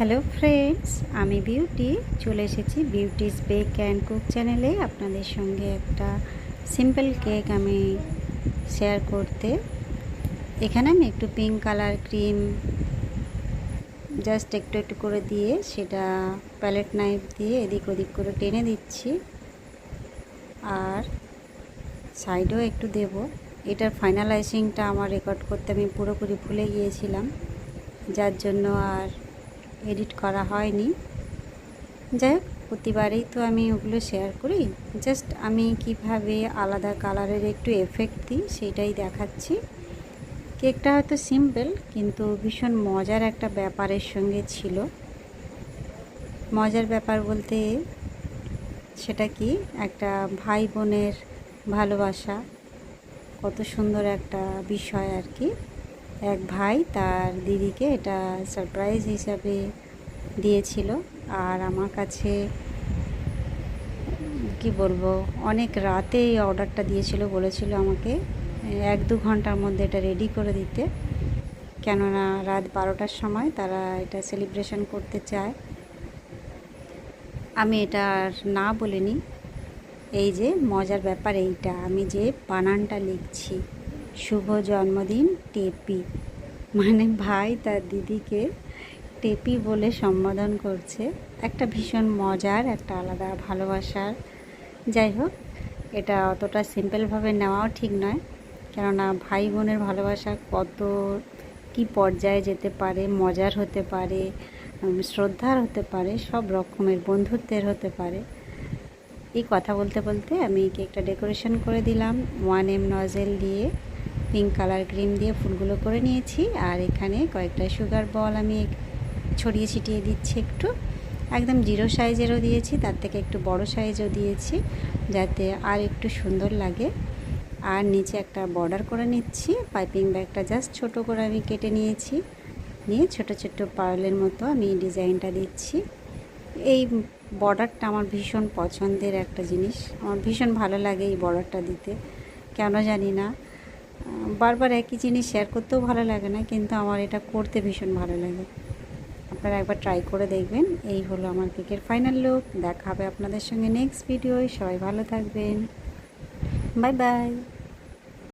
Hello friends, আমি beauty. চলে এসেছি বিউটিস বেক অ্যান্ড কুক চ্যানেলে। আপনাদের সঙ্গে একটা সিম্পল কেক আমি শেয়ার করতে। এখানে আমি একটু পিঙ্ক কালার ক্রিম জাস্ট একটু একটু করে দিয়ে সেটা প্যালেট নাইফ দিয়ে এদিক ওদিক করে টেনে দিচ্ছি। আর সাইডেও একটু দেব। এটার ফাইনালাইজিংটা আমার রেকর্ড করতে আমি পুরোপুরি ভুলে গিয়েছিলাম। যার জন্য আর এডিট করা হয়নি। যাই হোক, প্রতিবারেই তো আমি ওগুলো শেয়ার করি। জাস্ট আমি কীভাবে আলাদা কালারের একটু এফেক্ট দিই, সেটাই দেখাচ্ছি। কেকটা হয়তো সিম্পল কিন্তু ভীষণ মজার একটা ব্যাপারের সঙ্গে ছিল। মজার ব্যাপার বলতে সেটা কি? একটা ভাই বোনের ভালোবাসা। কত সুন্দর একটা বিষয় আর কি। এক ভাই তার দিদিকে এটা সারপ্রাইজ হিসাবে দিয়েছিল। আর আমার কাছে, কি বলব, অনেক রাতে এই অর্ডারটা দিয়েছিল, বলেছিল আমাকে এক দু ঘণ্টার মধ্যে এটা রেডি করে দিতে। কেননা রাত বারোটার সময় তারা এটা সেলিব্রেশন করতে চায়। আমি এটা আর না বলিনি। এই যে মজার ব্যাপার এইটা, আমি যে বানানটা লিখছি শুভ জন্মদিন, টেপি। মানে ভাই তার দিদিকে টেপি বলে সম্বোধন করছে। একটা ভীষণ মজার, একটা আলাদা ভালোবাসার। যাই হোক, এটা অতটা সিম্পলভাবে নেওয়াও ঠিক নয়। কেননা ভাই বোনের ভালোবাসা কত কি পর্যায়ে যেতে পারে, মজার হতে পারে শ্রদ্ধার হতে পারে, সব রকমের বন্ধুত্বের হতে পারে। এই কথা বলতে বলতে আমি কেকটা ডেকোরেশন করে দিলাম। ওয়ান এম নজেল দিয়ে পিঙ্ক কালার ক্রিম দিয়ে ফুলগুলো করে নিয়েছি। আর এখানে কয়েকটা সুগার বল আমি ছড়িয়ে ছিটিয়ে দিচ্ছি একটু। একদম জিরো সাইজেরও দিয়েছি, তার থেকে একটু বড় সাইজও দিয়েছি, যাতে আর একটু সুন্দর লাগে। আর নিচে একটা বর্ডার করে নিচ্ছি পাইপিং ব্যাগটা জাস্ট ছোট করে আমি কেটে নিয়েছি। নিয়ে ছোট ছোট পার্লের মতো আমি ডিজাইনটা দিচ্ছি। এই বর্ডারটা আমার ভীষণ পছন্দের একটা জিনিস। আমার ভীষণ ভালো লাগে এই বর্ডারটা দিতে। কেন জানি না। বারবার একই জিনিস শেয়ার করতেও ভালো লাগে না, কিন্তু আমার এটা করতে ভীষণ ভালো লাগে। আপনারা একবার ট্রাই করে দেখবেন। এই হলো আমার কেকের ফাইনাল লুক দেখা হবে আপনাদের সঙ্গে নেক্সট ভিডিওয় সবাই ভালো থাকবেন। Bye bye